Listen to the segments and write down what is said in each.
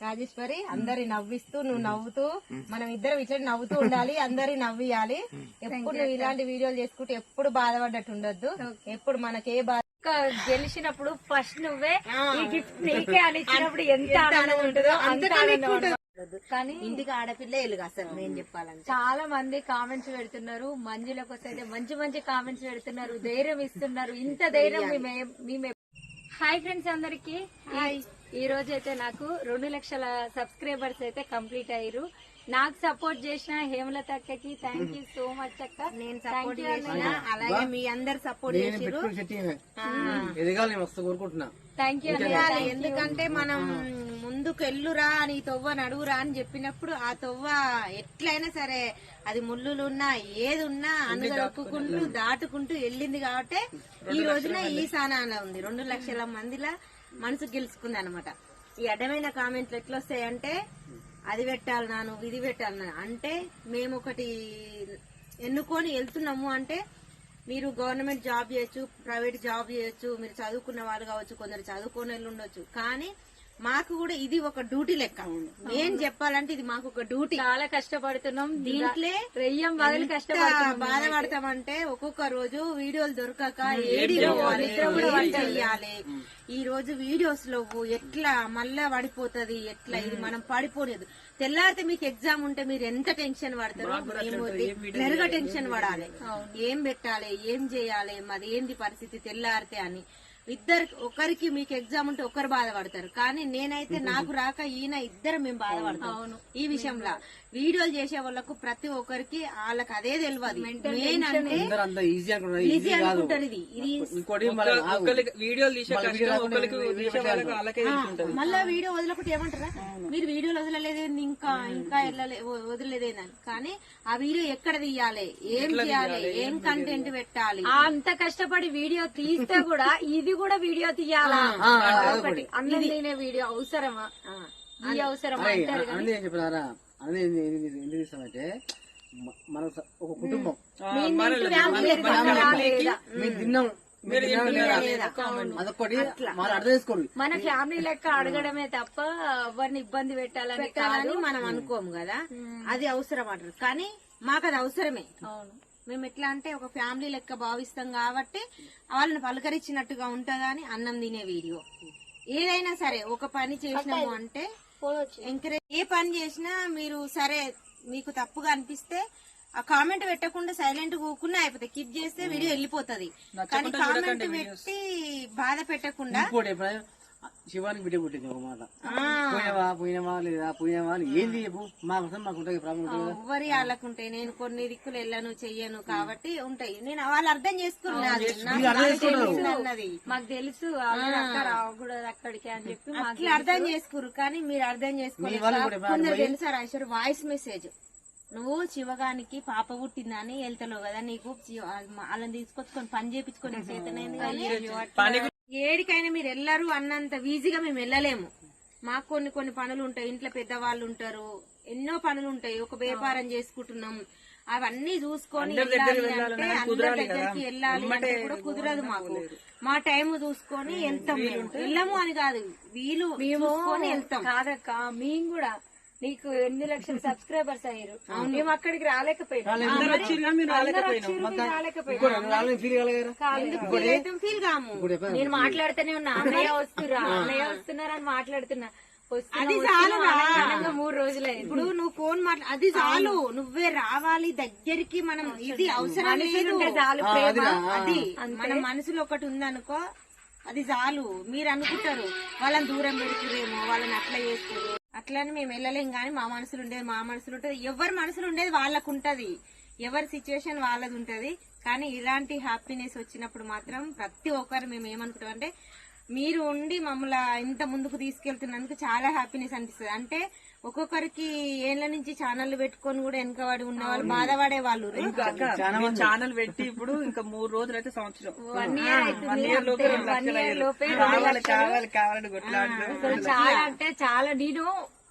రాజేశ్వరి అందరి నవ్విస్తూ నువ్వు నవ్వుతూ మనం ఇద్దరం ఇట్లా నవ్వుతూ ఉండాలి అందరి నవ్వియాలి. ఎప్పుడు నువ్వు ఇలాంటి వీడియోలు చేసుకుంటే ఎప్పుడు బాధపడ్డట్టు ఉండొద్దు. ఎప్పుడు మనకే బాధ ఇంకా గెలిచినప్పుడు ఫస్ట్ నువ్వే ఈ గిఫ్ట్ నీకే అని ఇచ్చినప్పుడు ఎంత ఆనందం ఉంటుందో అంత ఆనందం. కానీ ఇంటికి ఆడపిల్ల ఎలుగు అసలు నేను చెప్పాలంటే. చాలా మంది కామెంట్స్ పెడుతున్నారు మంజులకు అయితే మంచి మంచి కామెంట్స్ పెడుతున్నారు ధైర్యం ఇస్తున్నారు ఇంత ధైర్యం మేము మేము హాయ్ ఫ్రెండ్స్ అందరికి. ఈ రోజు అయితే నాకు రెండు లక్షల సబ్స్క్రైబర్స్ అయితే కంప్లీట్ అయ్యారు. నాకు సపోర్ట్ చేసిన హేమలత అక్కకి థ్యాంక్ యూ సో మచ్ అక్క. నేను సపోర్ట్ చేసిన అలాగే మీ అందరు సపోర్ట్ చేసిరు ఎదగాలి నేను వస్తా కోరుకుంటున్నా. Thank you. ఎందుకంటే మనం ముందుకు ఎల్లురా అని తొవ్వ నడువురా అని చెప్పినప్పుడు ఆ తొవ్వ ఎట్లయినా సరే అది ముళ్ళులు ఉన్నా ఏది ఉన్నా అనుకుంటూ దాటుకుంటూ వెళ్ళింది కాబట్టి ఈ రోజున ఈ సానాన ఉంది. రెండు లక్షల మందిలా మనసు గెలుచుకుంది అనమాట ఈ అడ్డమైన కామెంట్లు ఎట్లా వస్తాయంటే అది పెట్టాలి నాను ఇది పెట్టాలి అంటే మేము ఒకటి ఎన్నుకొని వెళ్తున్నాము అంటే మీరు గవర్నమెంట్ జాబ్ చేయొచ్చు ప్రైవేట్ జాబ్ చేయొచ్చు మీరు చదువుకున్న వాళ్ళు కావచ్చు కొందరు చదువుకోని వెళ్ళి ఉండొచ్చు. కానీ మాకు కూడా ఇది ఒక డ్యూటీ లెక్క. ఏం చెప్పాలంటే ఇది మాకు ఒక డ్యూటీ. చాలా కష్టపడుతున్నాం. దీంట్లో రెయ్యం బదులు ఎంత కష్టపడుతున్నాం బాధపడతామంటే ఒక్కొక్క రోజు వీడియోలు దొరకక ఏడి చెయ్యాలి? ఈ రోజు వీడియోస్లో ఎట్లా మళ్ళా పడిపోతది? ఎట్లా ఇది మనం పడిపోలేదు. తెల్లారితే మీకు ఎగ్జామ్ ఉంటే మీరు ఎంత టెన్షన్ పడతారో మేము నెరగా టెన్షన్ పడాలి. ఏం పెట్టాలి? ఏం చేయాలి? మాది ఏంది పరిస్థితి తెల్లారితే అని. ఇద్దరు ఒకరికి మీకు ఎగ్జామ్ ఉంటే ఒకరు బాధపడతారు. కానీ నేనైతే నాకు రాక ఈయన ఇద్దరు మేము బాధపడతాం ఈ విషయంలో. వీడియోలు చేసే వాళ్ళకు ప్రతి ఒక్కరికి వాళ్ళకి అదే తెలియదు మెయిన్ అంటే ఈజీ అనుకుంటారు. ఇది. మళ్ళీ వీడియోలు మళ్ళీ వీడియో మళ్ళా వదలకుంటే ఏమంటారా? మీరు వీడియోలు వదలలేదేంది ఇంకా ఇంకా వెళ్ళలే వదిలేదేందని కానీ ఆ వీడియో ఎక్కడ తీయాలి? ఏం చేయాలి? ఏం కంటెంట్ పెట్టాలి? ఆ అంత కష్టపడి వీడియో తీస్తే కూడా ఇది కూడా వీడియో తీయాలా? ఒకటి అన్నం తినే వీడియో అవసరమా? ఈ అవసరమా అంటారు ఎందుకు మన ఒక కుటుంబం. తిన్నాం? అదొకటి అర్థం చేసుకోండి. మన ఫ్యామిలీ లెక్క అడగడమే తప్ప ఎవరిని ఇబ్బంది పెట్టాలని కాదు. పెట్టాలని మనం అనుకోము కదా. అది అవసరం అంటారు. కానీ మాకు అది అవసరమే. అవును. మేము ఎట్లా అంటే ఒక ఫ్యామిలీ లెక్క భావిస్తాం కాబట్టి వాళ్ళని పలకరించినట్టుగా ఉంటదని అన్నం తినే వీడియో. ఏదైనా సరే ఒక పని చేసినాము అంటే ఎంకరేజ్ ఏ పని చేసినా మీరు సరే మీకు తప్పుగా అనిపిస్తే ఆ కామెంట్ పెట్టకుండా సైలెంట్ కూకున్నా అయిపోతాయి కిప్ చేస్తే వీడియో వెళ్ళిపోతది. కానీ కామెంట్ పెట్టి బాధ పెట్టకుండా శివానికి బిడ్డ పుట్టింది ఒక మాట. పోయినవా పోయినవా లేదా పోయినవా ఏంది చెప్పు మా కోసం మాకు ఉంటుంది ప్రాబ్లం ఉంటుంది కదా. ఎవ్వరి వాళ్ళకుంటాయి నేను కొన్ని దిక్కులు వెళ్ళను చెయ్యను కాబట్టి ఉంటాయి. నేను వాళ్ళు అర్థం చేసుకున్నాను నాకు మీరు అర్థం చేసుకున్నారు. తెలిసింది అన్నది. మాకు తెలుసు రాకూడదు అక్కడికి అని చెప్పి మాకు అర్థం చేసుకురు కానీ మీరు అర్థం పోయి- తెలుసా రాశారు వాయిస్ మెసేజ్. నువ్వు శివగానికి పాప పుట్టిందని వెళ్తావు కదా నీకు వాళ్ళని తీసుకొచ్చుకొని పని చేపించుకొని చేతనైంది కానీ ఏడికైనా మీరు వెళ్ళరు అన్నంత ఈజీగా మేము వెళ్ళలేము. మాకు కొన్ని కొన్ని పనులు ఉంటాయి. ఇంట్లో పెద్దవాళ్ళు ఉంటారు. ఎన్నో పనులు ఉంటాయి. ఒక వ్యాపారం చేసుకుంటున్నాం. అవన్నీ చూసుకొని వెళ్ళాలి అంటే అందరి దగ్గరికి వెళ్ళాలి అంటే కూడా కుదరదు మాకు. మా టైం చూసుకొని వెళ్తాం వెళ్ళము అని కాదు. వీలు చూసుకొని వెళ్తాం. కాదక్క మేము కూడా నీకు ఎన్ని లక్షల సబ్స్క్రైబర్స్ అయ్యారు? మేము అక్కడికి వాళ్ళని ఫీల్ కాము. నేను మాట్లాడుతూనే ఉన్నా. అన్నయ్య వస్తురా అన్నయ్య వస్తున్నారు అని మాట్లాడుతున్నా. అది. అనగా మూడు రోజులే. ఇప్పుడు నువ్వు ఫోన్ మాట్లా అది చాలు. నువ్వే రావాలి దగ్గరికి మనం. ఇది అవసరం లేదు. చాలు. అది మన మనసులో ఒకటి ఉందనుకో అది చాలు. మీరు అనుకుంటారు. వాళ్ళని దూరం పెడుతురేమో వాళ్ళని అట్లా చేస్తారు అట్లని మేము వెళ్ళలేం కానీ మా మనసులు ఉండేది మా మనసులు ఉంటుంది. ఎవరి మనసులు ఉండేది వాళ్ళకు ఉంటుంది ఎవరి సిచ్యువేషన్ వాళ్ళది ఉంటది. కానీ ఇలాంటి హ్యాపీనెస్ వచ్చినప్పుడు మాత్రం ప్రతి ఒక్కరు మేము ఏమనుకుంటాం అంటే మీరు ఉండి మమ్మల్ని ఇంత ముందుకు తీసుకెళ్తున్నందుకు చాలా హ్యాపీనెస్ అనిపిస్తుంది. అంటే ఒక్కొక్కరికి ఏళ్ళ నుంచి ఛానల్ పెట్టుకొని కూడా వెనకబడి ఉన్న వాళ్ళు బాధపడే వాళ్ళు. ఛానల్ పెట్టి ఇప్పుడు ఇంకా మూడు రోజులు అయితే సంవత్సరం వన్ ఇయర్ కావాలి కావాలి కావాలని చాలా అంటే చాలా. నేను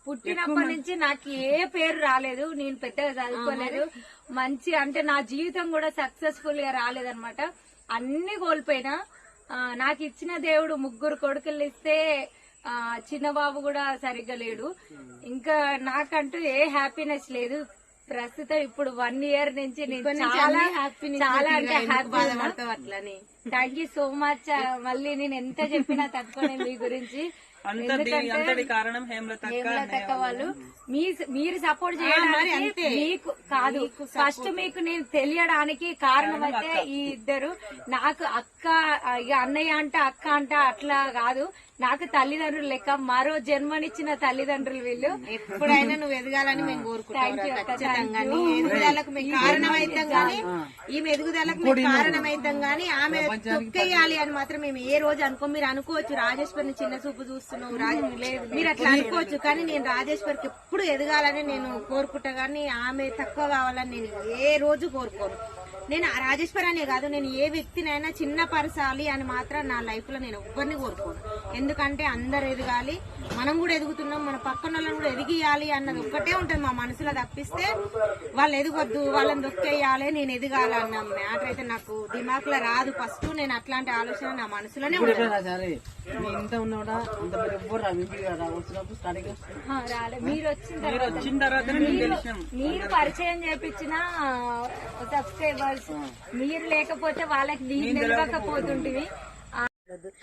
పుట్టినప్పటి నుంచి నాకు ఏ పేరు రాలేదు. నేను పెద్దగా చదువుకోలేదు. మంచి అంటే నా జీవితం కూడా సక్సెస్ఫుల్గా రాలేదన్నమాట. అన్ని కోల్పోయినా నాకు ఇచ్చిన దేవుడు ముగ్గురు కొడుకులు ఇస్తే ఆ చిన్న బాబు కూడా సరిగ్గా లేడు. ఇంకా నాకంటూ ఏ హ్యాపీనెస్ లేదు. ప్రస్తుతం ఇప్పుడు వన్ ఇయర్ నుంచి నేను చాలా చాలా అంటే హ్యాపీ అట్లని. థ్యాంక్ యూ సో మచ్ మళ్ళీ నేను ఎంత చెప్పినా తట్టుకోనే మీ గురించి. హేమలతక్క వాళ్ళు. మీ మీరు సపోర్ట్ చేయడానికి మీకు కాదు. ఫస్ట్ మీకు నేను తెలియడానికి కారణం అయితే ఈ ఇద్దరు. నాకు అక్క ఇక అన్నయ్య అంట అక్క అంట అట్లా కాదు. నాకు తల్లిదండ్రులు లెక్క మరో జన్మనిచ్చిన తల్లిదండ్రులు వీళ్ళు. ఎప్పుడైనా నువ్వు ఎదగాలని మేము కోరుకుంటాం కారణమైతాం గానీ ఈమె ఎదుగుదలకు కారణమైతాం గానీ ఆమె తొక్కేయాలి అని మాత్రం మేము ఏ రోజు అనుకో మీరు అనుకోవచ్చు రాజేశ్వరిని చిన్న చూపు చూస్తున్నావు రాజ మీరు అట్లా అనుకోవచ్చు కానీ నేను రాజేశ్వరికి ఎప్పుడు ఎదగాలని నేను కోరుకుంటా కానీ ఆమె తక్కువ కావాలని నేను ఏ రోజు కోరుకోను. నేను ఆ అనే కాదు నేను ఏ వ్యక్తినైనా చిన్న పరచాలి అని మాత్రం నా లైఫ్లో నేను ఎవ్వరిని కోరుకోను. ఎందుకంటే అందరు ఎదగాలి మనం కూడా ఎదుగుతున్నాం మన పక్కన వాళ్ళని కూడా ఎదిగియాలి అన్నది ఒక్కటే ఉంటుంది మా మనసులో తప్పిస్తే వాళ్ళు ఎదగొద్దు వాళ్ళని దొక్కేయాలి నేను ఎదగాలి అన్న మ్యాటర్ అయితే నాకు దిమాగ్లో రాదు. ఫస్ట్ నేను అట్లాంటి ఆలోచన నా మనసులోనే ఇంత అంత ఎవ్వరు మీరు వచ్చిన తర్వాత. మీరు పరిచయం చేపించిన సబ్స్క్రైబర్స్ మీరు లేకపోతే వాళ్ళకి తెలియకపోతుంటివి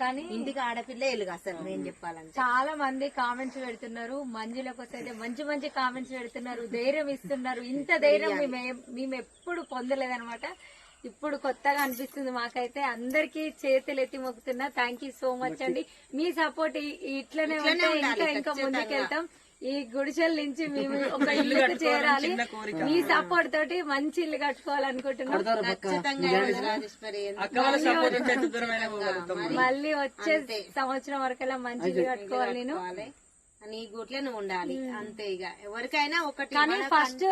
కానీ ఇంటికి ఆడపిల్ల ఎలుగు అసలు నేను చెప్పాలంటే. చాలా మంది కామెంట్స్ పెడుతున్నారు మంజులకు వస్తే మంచి మంచి కామెంట్స్ పెడుతున్నారు ధైర్యం ఇస్తున్నారు. ఇంత ధైర్యం మేము మేము ఎప్పుడు పొందలేదన్నమాట. ఇప్పుడు కొత్తగా అనిపిస్తుంది మాకైతే. అందరికి చేతులు ఎత్తి మొక్కుతున్నా థ్యాంక్ యూ సో మచ్ అండి. మీ సపోర్ట్ ఇట్లనే ఉంటే ఇంకా ఇంకా ముందుకెళ్తాం. ఈ గుడిసెల నుంచి మేము ఒక ఇల్లు చేరాలి. మీ సపోర్ట్ తోటి మంచి ఇల్లు కట్టుకోవాలనుకుంటున్నాం. మళ్ళీ వచ్చే సంవత్సరం వరకల్లా మంచి ఇల్లు కట్టుకోవాలి నేను. నీ గూట్లే నువ్వు ఉండాలి అంతే ఇక. ఎవరికైనా ఒకటి కానీ ఫస్ట్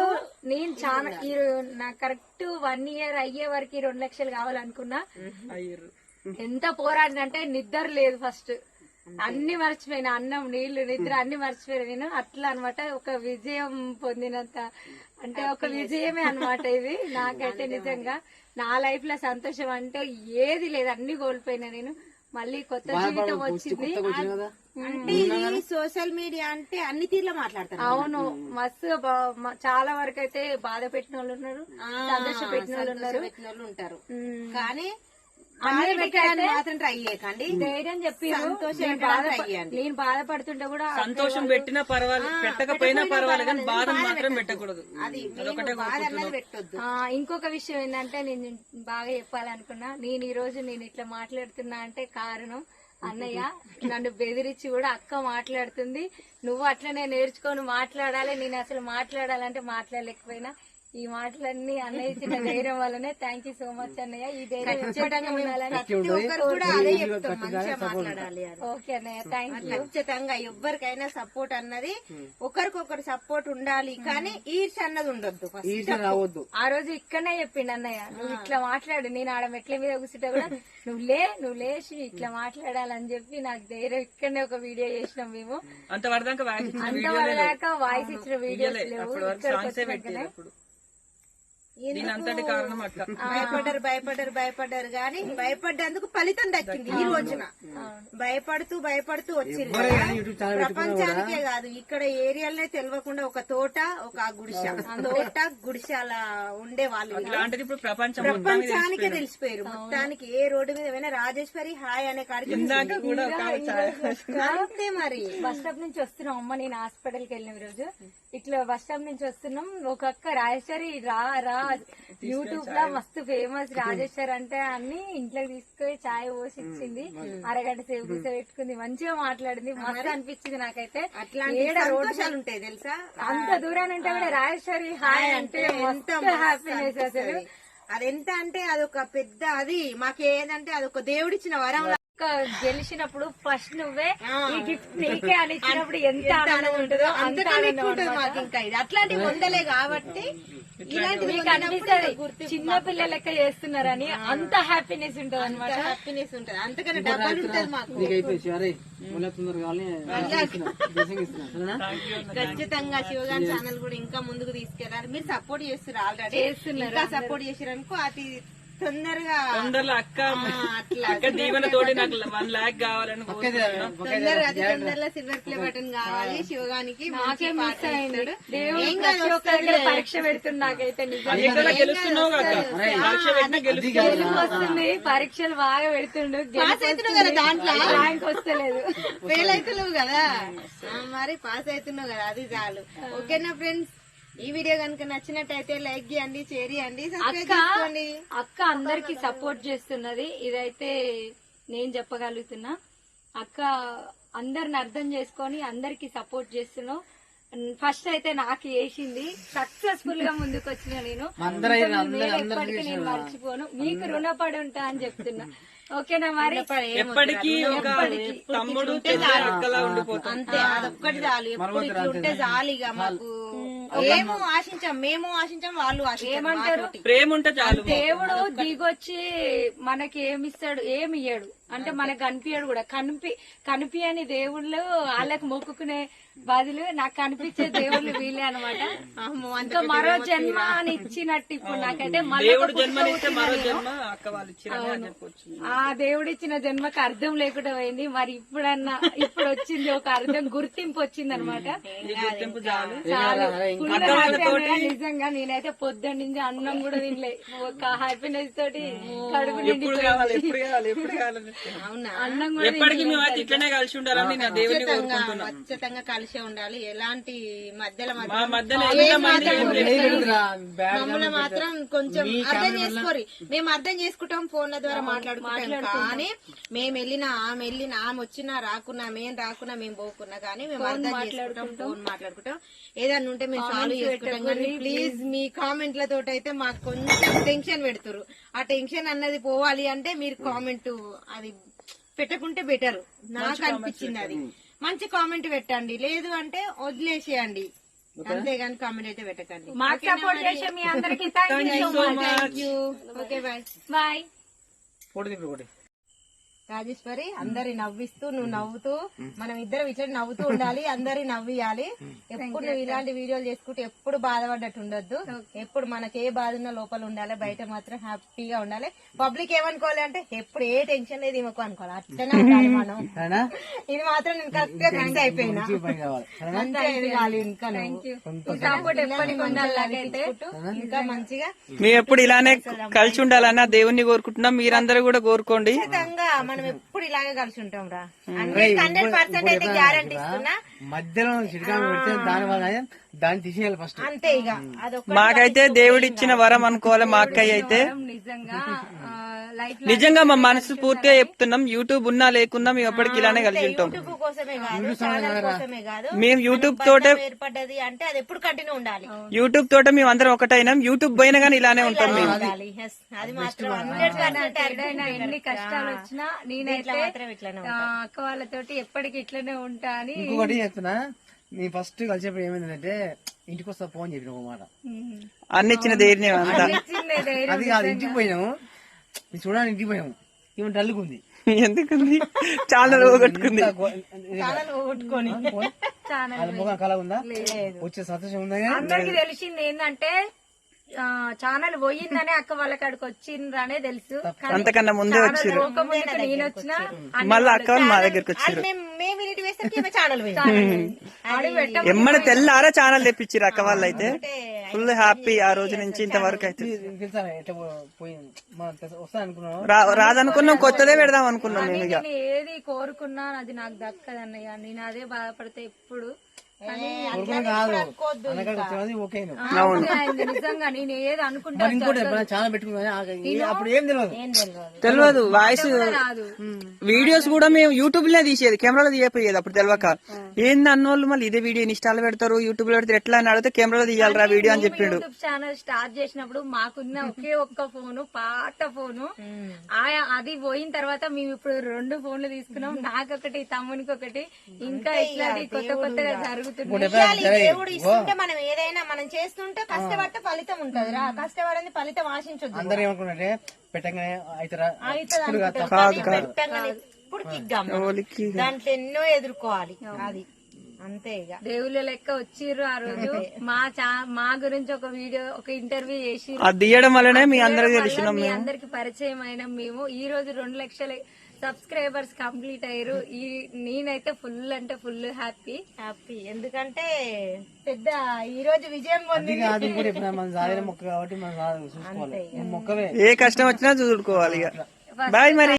నేను చాలా కరెక్ట్ వన్ ఇయర్ అయ్యే వరకు రెండు లక్షలు కావాలనుకున్నా ఎంత పోరాడినంటే నిద్ర లేదు ఫస్ట్ అన్ని మర్చిపోయినా అన్నం నీళ్ళు నిద్ర అన్ని మర్చిపోయినా నేను అట్లా అన్నమాట. ఒక విజయం పొందినంత అంటే ఒక విజయమే అన్నమాట ఇది నాకైతే నిజంగా. నా లైఫ్లో సంతోషం అంటే ఏది లేదు అన్ని కోల్పోయినా నేను. మళ్ళీ కొత్త జీవితం వచ్చింది. అంటే ఇది సోషల్ మీడియా అంటే అన్ని తీర్ల మాట్లాడతారు అవును. మస్తు చాలా వరకు అయితే బాధ పెట్టిన వాళ్ళు ఉన్నారు సంతోష పెట్టిన వాళ్ళు ఉన్నారు. కానీ మాత్రం ట్రై చేయకండి. ధైర్యం చెప్పి సంతోషం నేను బాధపడుతుంటే కూడా సంతోషం పెట్టినా పర్వాలేదు పెట్టకపోయినా పర్వాలేదు. కానీ బాధ మాత్రం పెట్టకూడదు. అది పెట్టొద్దు. ఇంకొక విషయం ఏంటంటే నేను బాగా చెప్పాలనుకున్నా. నేను ఈ రోజు నేను ఇట్లా మాట్లాడుతున్నా అంటే కారణం అన్నయ్య. నన్ను బెదిరించి కూడా అక్క మాట్లాడుతుంది. నువ్వు అట్లనే నేర్చుకొని మాట్లాడాలి. నేను అసలు మాట్లాడాలంటే మాట్లాడలేకపోయినా. ఈ మాటలన్నీ అన్నయ్య ఇచ్చిన ధైర్యం వల్లనే. థ్యాంక్ యూ సో మచ్ అన్నయ్య. ఈ ధైర్యం ఉండాలని ఒక్కరు కూడా అదే చెప్తాం మంచిగా మాట్లాడాలి ఓకే అన్నయ్య. థ్యాంక్ యూ ఖచ్చితంగా ఎవ్వరికైనా సపోర్ట్ అన్నది ఒకరికొకరు సపోర్ట్ ఉండాలి కానీ ఈర్ష అన్నది ఉండొద్దు రావద్దు. ఆ రోజు ఇక్కడనే చెప్పిండు అన్నయ్య. నువ్వు ఇట్లా మాట్లాడు నేను ఆడ మెట్ల మీద కూర్చుంటే కూడా నువ్వు లే నువ్వు లేచి ఇట్లా మాట్లాడాలని చెప్పి నాకు ధైర్యం ఇక్కడనే ఒక వీడియో చేసినాం మేము. అంత వరదాకా వాయిస్ ఇచ్చిన వీడియోస్. లేవు. దీని అంతటి కారణం అక్క భయపడ్డారు భయపడ్డారు భయపడ్డారు కానీ భయపడ్డందుకు ఫలితం దక్కింది ఈ రోజున. భయపడుతూ భయపడుతూ వచ్చింది ప్రపంచానికే కాదు ఇక్కడ ఏరియాలనే తెలియకుండా ఒక తోట ఒక గుడిసె తోట గుడిసె అలా ఉండే వాళ్ళు ఇలాంటిది ఇప్పుడు ప్రపంచం ప్రపంచానికే తెలిసిపోయారు. మొత్తానికి ఏ రోడ్డు మీద పోయినా రాజేశ్వరి హాయ్ అనే అంతే మరి. బస్ స్టాప్ నుంచి వస్తున్నాం. అమ్మ నేను హాస్పిటల్కి వెళ్ళిన రోజు ఇట్లా బస్ స్టాప్ నుంచి వస్తున్నాం. ఒక అక్క రాజేశ్వరి రా రా యూట్యూబ్లో మస్తు ఫేమస్ రాజేశ్వరి అంటే అన్ని ఇంట్లోకి తీసుకొని చాయ్ పోసి ఇచ్చింది అరగంట సేపు కూర్చోబెట్టుకుంది. మంచిగా మాట్లాడింది. మస్తు అనిపించింది నాకైతే. ఉంటాయి తెలుసా? అంత దూరాన్ని ఉంటే కూడా రాజేశ్వరి హాయ్ అంటే హ్యాపీనెస్ అసలు. అదెంత అంటే అదొక పెద్ద అది. మాకేదంటే అదొక దేవుడిచ్చిన వరం. గెలిచినప్పుడు ఫస్ట్ నువ్వే ఈ గిఫ్ట్ నీకే అని ఇచ్చినప్పుడు ఎంత ఆనందం ఉంటుందో అంత ఉంటుంది. మాకు ఇంకా ఇది. అట్లాంటివి ఉండలే కాబట్టి ఇలాంటివి చిన్న పిల్లల లెక్క చేస్తున్నారని అంత హ్యాపీనెస్ ఉంటది అనమాట హ్యాపీనెస్ ఉంటుంది. అంతకన్నా డబ్బులు ఉంటుంది మాకు. ఖచ్చితంగా శివగారి ఛానల్ కూడా ఇంకా ముందుకు తీసుకెళ్ళాలి. మీరు సపోర్ట్ చేస్తారు ఆల్రెడీ చేస్తున్నారు ఇంకా సపోర్ట్ చేసారనుకో అది తొందరగా. తొందరలో అక్క అట్లా అక్క దీవెన తోటి నాకు వన్ లాక్ కావాలని. తొందరగా అతి తొందరలో సిల్వర్ ప్లే బటన్ కావాలి. శివగానికి మంచి నాకే పాట ఇస్తాడు. ఏం కాదు, పరీక్ష పెడుతుంది నాకైతే నిజంగా. అది ఎక్కడ గెలుస్తున్నావు అక్క పరీక్ష పెట్టినా గెలుస్తున్నావు. గెలుపు వస్తుంది పరీక్షలు బాగా పెడుతుండు పాస్ అవుతున్నావు కదా దాంట్లో? ర్యాంక్ వస్తలేదు. ఫెయిల్ అవుతున్నావు కదా? ఆ, మరి పాస్ అవుతున్నావు కదా అది చాలు. ఓకేనా ఫ్రెండ్స్? ఈ వీడియో కనుక నచ్చినట్టయితే లైక్ చేయండి షేర్ చేయండి సబ్స్క్రైబ్ అక్క చేసుకోండి. అక్క అందరికి సపోర్ట్ చేస్తున్నది. ఇదైతే నేను చెప్పగలుగుతున్నా. అక్క అందరిని అర్థం చేసుకొని అందరికి సపోర్ట్ చేస్తున్నావు. ఫస్ట్ అయితే నాకు వేసింది సక్సెస్ఫుల్గా ముందుకు వచ్చిన నేను ఎప్పటికీ నేను మర్చిపోను. మీకు రుణపడి ఉంటా అని చెప్తున్నా. ఓకేనా మరి? ఎప్పటికీ తమ్ముడు అక్కలా ఉండిపోతాం. అంతే అదొక్కటి చాలు. ఎప్పుడు ఇట్లా ఉంటే చాలు ఇక మాకు. ఏమో ఆశించాం మేము ఆశించాం వాళ్ళు ఆశించారు ప్రేమ ఉంటే చాలు. దేవుడు దిగొచ్చి మనకి ఏమిస్తాడు ఏమి ఇయ్యడు అంటే మనకు కనిపించడు కూడా. కనిపి కనిపించని దేవుళ్ళు వాళ్ళకి మొక్కుకునే బదులు నాకు కనిపించే దేవుళ్ళు వీళ్ళే అనమాట ఇంకా మరో జన్మ అని ఇచ్చినట్టు ఇప్పుడు నాకైతే మళ్ళీ ఒక దేవుడు పుట్టుక జన్మనిస్తే మరో పుట్టిందని జన్మ అక్క వాళ్ళు ఇచ్చిరని అని చెప్పొచ్చు. ఆ దేవుడు ఇచ్చిన జన్మకు అర్థం లేకుండా పోయింది. మరి ఇప్పుడన్నా ఇప్పుడు వచ్చింది ఒక అర్థం గుర్తింపు వచ్చింది అనమాట నిజంగా నేనైతే పొద్దున్న నుంచి అన్నం కూడా తినలే. ఒక హ్యాపీనెస్ తోటి కడుపు ఎప్పుడు కావాలి ఎప్పుడు కావాలి ఎప్పుడు కావాలి అవునా? అన్నం కూడా ఎప్పటికీ మేము అయితే ఇట్లనే కలిసి ఉండాలని నా దేవుని ఖచ్చితంగా ఖచ్చితంగా కలిసే ఉండాలి. ఎలాంటి మధ్యలో. మమ్మల్ని మాత్రం కొంచెం అర్థం చేసుకోరి మేము అర్థం చేసుకుంటాం ఫోన్ల ద్వారా మాట్లాడుకుంటాం. కానీ మేము వెళ్ళినా ఆమె వెళ్ళినా ఆమె వచ్చినా రాకున్నా మేము రాకున్నా మేము పోకున్నా కానీ మేము అర్థం చేసుకుంటాం ఫోన్ మాట్లాడుకుంటాం. ఏదన్నా ఉంటే మేము సాల్వ్ చేసుకుంటాం కానీ ప్లీజ్ మీ కామెంట్లతో అయితే మాకు కొంచెం టెన్షన్ పెడుతురు. ఆ టెన్షన్ అన్నది పోవాలి అంటే మీరు కామెంట్ అది పెట్టకుంటే బెటర్. నాకు అనిపించింది అది. మంచి కామెంట్ పెట్టండి. లేదు అంటే వదిలేసేయండి. అంతేగాని కామెంట్ అయితే పెట్టకండి. మాకు సపోర్ట్ చేసే మీ అందరికి thank you okay bye bye Rajeshwari అందరి నవ్విస్తూ నువ్వు నవ్వుతూ మనం ఇద్దరం ఇట్లా నవ్వుతూ ఉండాలి అందరి నవ్వియాలి. ఎప్పుడు నువ్వు ఇలాంటి వీడియోలు చేసుకుంటే ఎప్పుడు బాధపడ్డట్టు ఉండొద్దు. ఎప్పుడు మనకి ఏ బాధ ఉన్నా లోపల ఉండాలి బయట మాత్రం హ్యాపీగా ఉండాలి. పబ్లిక్ ఏమనుకోవాలి అంటే ఎప్పుడు ఏ టెన్షన్ లేదు ఏమకు అనుకోవాలి. అట్లనే ఉండాలి మనం. ఇది మాత్రం నేను కరెక్ట్గా ఫిక్స్ అయిపోయినా. అంతే ఎదగాలి ఇంకా మంచిగా ఎప్పుడు ఇలానే కలిసి ఉండాలన్న దేవుణ్ణి కోరుకుంటున్నాం. మీరందరూ కూడా కోరుకోండి. ఖచ్చితంగా మనం ఎప్పుడు ఇలాగే కలిసి ఉంటాం రా హండ్రెడ్ పర్సెంట్ అయితే గ్యారంటీ ఇస్తున్నా. మధ్యలో పెడితే దాని వల్ల దాన్ని తీసేయాలి ఫస్ట్ అంతే ఇక. అదొక మాకైతే దేవుడిచ్చిన వరం అనుకోవాలి మా అక్కయ్య అయితే నిజంగా నిజంగా మా మనసు పూర్తిగా చెప్తున్నాం యూట్యూబ్ ఉన్నా లేకున్నా మేము ఎప్పటికి ఇలానే కలిసి ఉంటాం. యూట్యూబ్ కోసమే కాదు ఛానల్ కోసమే కాదు. మేము యూట్యూబ్ తోటే ఏర్పడ్డది అంటే అది ఎప్పుడు కంటిన్యూ ఉండాలి. యూట్యూబ్ తోట మేము అందరం ఒకటైనాం యూట్యూబ్ పోయినా కానీ ఇలానే ఉంటాం మేము. అది మాత్రం ఎన్ని కష్టాలు వచ్చినా నేనైతే మాత్రం ఇట్లానే ఆ, అక్క వాళ్ళతోటి ఎప్పటికి ఇట్లనే ఉంటా అని ఇంకొకటి చెప్తున్నా నీ ఫస్ట్ కలిసేప్పుడు ఏమైందంటే ఇంటికి వస్తా ఫోన్ చెప్పిన ఒక మాట. ఉమ్. అన్ని ఇచ్చిన ధైర్యం అంతా ఇచ్చిందే ధైర్యం. అది కాదు ఇంటికి పోయినాము. నేను చూడడానికి ఇంటికి పోయినాము ఈమె డల్లుకుంది. ఎందుకుంది? చాలా పోగొట్టుకుంది ఛానల్ పోగొట్టుకొని వాళ్ళ ముఖం కళ ఉందా? వచ్చే సంతోషం ఉందా అందరికి తెలిసింది ఏంటంటే ఛానల్ పోయిందనే అక్క వాళ్ళ కాడికి వచ్చిందనే తెలుసు. కానీ అంతకన్నా ముందే ఛానల్ పోకముందుకు నేను వచ్చినా మళ్ళీ అక్క మా దగ్గరికి వచ్చారు ఛానల్ ఎమ్మడ తెల్లారా ఛానల్ తెప్పించారు అక్క వాళ్ళు అయితే ఫుల్ హ్యాపీ ఆ రోజు నుంచి ఇంతవరకు అయితే. రాదనుకున్నాం కొత్తదే పెడదాం అనుకున్నాం నేను ఏది కోరుకున్నా అది నాకు దక్కదన్నయ్య. నేను అదే బాధపడితే ఎప్పుడు తెలియదు. వాయిస్ వీడియోస్ కూడా మేము యూట్యూబ్లోనే తీసేది కెమెరాలో తీయపోయేది అప్పుడు తెలియక. ఏంది అన్నోళ్ళు మళ్ళీ ఇదే వీడియో ఇన్స్టాల్ పెడతారు యూట్యూబ్లో పెడతారు ఎట్లా అని అడిగితే కెమెరాలో తీయాలిరా వీడియో అని చెప్పిండు. యూట్యూబ్ ఛానల్ స్టార్ట్ చేసినప్పుడు మాకున్న ఒకే ఒక్క ఫోను పాత ఫోను. ఆ- అది పోయిన తర్వాత మేము ఇప్పుడు రెండు ఫోన్లు తీసుకున్నాం నాకొకటి తమ్మునికి ఒకటి ఇంకా ఇట్లా కొత్త కొత్తగా జరుగుతుంది. దేవుడు ఇస్తుంటే మనం ఏదైనా మనం చేస్తుంటే కష్టపడితే ఫలితం ఉంటది. రా కష్టపడింది ఫలితం ఆశించొద్దు. అందరు ఏమనుకున్నారంటే పెట్టగానే అవుతారా? అవుతుంది దాంట్లో ఎన్నో ఎదుర్కోవాలి. అది. అంతే ఇక. దేవుళ్ళ లెక్క వచ్చిర్రు ఆ రోజు. మా చా మా గురించి ఒక వీడియో ఒక ఇంటర్వ్యూ చేసి అది తీయడం వల్లనే మీ అందరికి తెలిసినాం మీ అందరికి పరిచయం అయినాం మేము. ఈ రోజు రెండు లక్షల సబ్స్క్రైబర్స్ కంప్లీట్ అయ్యారు. ఈ నేనైతే ఫుల్ అంటే ఫుల్ హ్యాపీ హ్యాపీ ఎందుకంటే పెద్ద ఈ రోజు విజయం పొంది అది కాదు కూడా ఇప్పుడు మన సాధన మొక్క కాబట్టి మనం చూసుకోవాలి. మొక్కవే. ఏ కష్టం వచ్చినా చూసుకోవాలి ఇక. బాయ్ మరి.